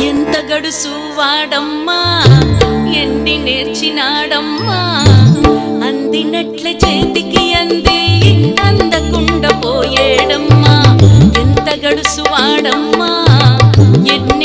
ఎంత గడుసు వాడమ్మా? ఎండి నేర్చినాడమ్మా? అందినట్ల చేతికి అంది అందకుండా పోయేడమ్మా. ఎంత గడుసు వాడమ్మా? ఎన్ని